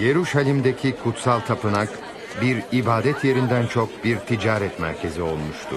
Yeruşalim'deki kutsal tapınak bir ibadet yerinden çok bir ticaret merkezi olmuştu.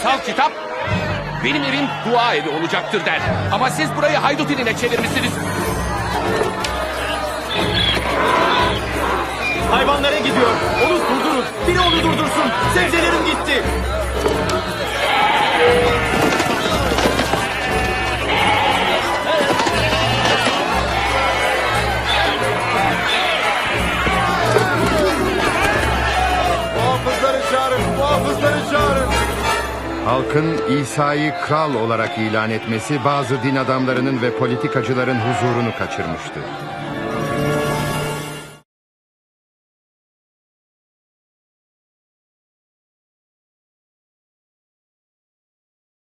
Kutsal kitap benim evim dua evi olacaktır der. Ama siz burayı haydut diline çevirmişsiniz. Hayvanlara gidiyor. Onu durdurun. Biri onu durdursun. Sebzelerim gitti. Halkın İsa'yı kral olarak ilan etmesi bazı din adamlarının ve politikacıların huzurunu kaçırmıştı.